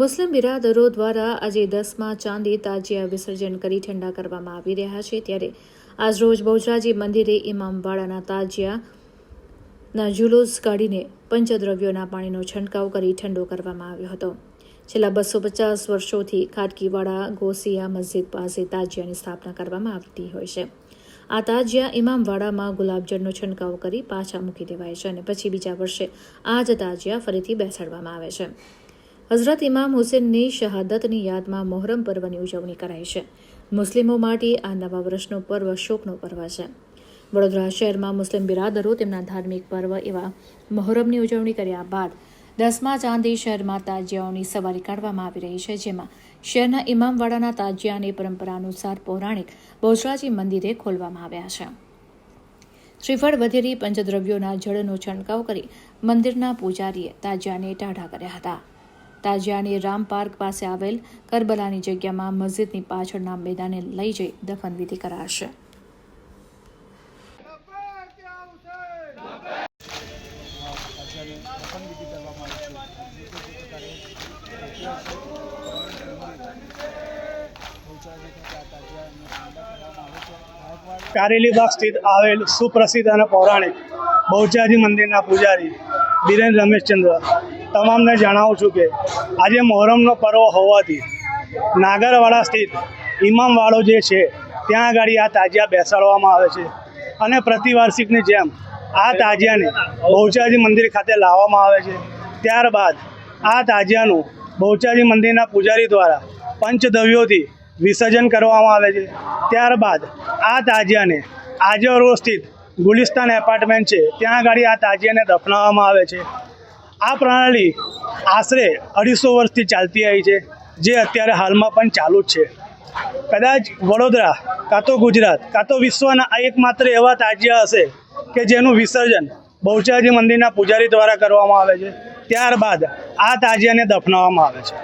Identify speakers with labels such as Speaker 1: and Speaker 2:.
Speaker 1: મુસ્લિમ બિરાદરો દ્વારા આજે દસમા ચાંદી તાજિયા વિસર્જન કરી ઠંડા કરવામાં આવી રહ્યા છે. ત્યારે આજરોજ બહુજરાજી મંદિરે ઇમામવાડાના તાજિયાના જુલુસ કાઢીને પંચદ્રવ્યોના પાણીનો છંટકાવ કરી ઠંડો કરવામાં આવ્યો હતો. છેલ્લા બસો પચાસ વર્ષોથી ખાટકીવાડા ગોસિયા મસ્જિદ પાસે તાજિયાની સ્થાપના કરવામાં આવતી હોય છે. આ તાજિયા ઇમામવાડામાં ગુલાબજળનો છંટકાવ કરી પાછા મૂકી દેવાય છે અને પછી બીજા વર્ષે આ જ તાજિયા ફરીથી બેસાડવામાં આવે છે. હઝરત ઇમામ હુસેનની શહાદતની યાદમાં મોહરમ પર્વની ઉજવણી કરાય છે. મુસ્લિમો માટે આ નવા વર્ષનો પર્વ શોકનો પર્વ છે. વડોદરા શહેરમાં મુસ્લિમ બિરાદરો તેમના ધાર્મિક પર્વ એવા મોહરમની ઉજવણી કર્યા બાદ દસમા ચાંદી શહેરમાં તાજિયાઓની સવારી કાઢવામાં આવી રહી છે, જેમાં શહેરના ઇમામવાડાના તાજિયાની પરંપરા અનુસાર પૌરાણિક બહુચરાજી મંદિરે ખોલવામાં આવ્યા છે. શ્રીફળ, વધેરી, પંચદ્રવ્યોના જળનો છંટકાવ કરી મંદિરના પૂજારીએ તાજિયાને ટાઢા કર્યા હતા. તાજિયાની રામ પાર્ક પાસે આવેલ કરબલાની જગ્યામાં મસ્જિદની પાછળના મેદાને લઈ જઈ દફનવિધિ કરાશે.
Speaker 2: કારેલીબાગ સ્થિત આવેલ સુપ્રસિદ્ધ અને પૌરાણિક બહુચારી મંદિરના પૂજારી બિરેન રમેશચંદ્ર તમામને જણાવું છું કે આજે મહોરમનો પર્વ હોવાથી નાગરવાડા સ્થિત ઇમામવાડો જે છે, ત્યાં આગળ આ તાજિયા બેસાડવામાં આવે છે. અને પ્રતિવાર્ષિકની જેમ આ તાજિયાને બહુચાજી મંદિર ખાતે લાવવામાં આવે છે. ત્યારબાદ આ તાજિયાનું બહુચાજી મંદિરના પૂજારી દ્વારા પંચદ્રવ્યોથી વિસર્જન કરવામાં આવે છે. ત્યારબાદ આ તાજિયાને આજે સ્થિત ગુલિસ્તાન એપાર્ટમેન્ટ છે, ત્યાં આગળ આ તાજિયાને દફનાવવામાં આવે છે. આ પ્રણાલી આશરે અઢીસો વર્ષથી ચાલતી આવી છે, જે અત્યારે હાલમાં પણ ચાલુ જ છે. કદાચ વડોદરા કાં તો ગુજરાત કાં તો વિશ્વના આ એકમાત્ર એવા તાજિયા હશે કે જેનું વિસર્જન બહુચરાજી મંદિરના પૂજારી દ્વારા કરવામાં આવે છે, ત્યારબાદ આ તાજિયાને દફનાવવામાં આવે છે.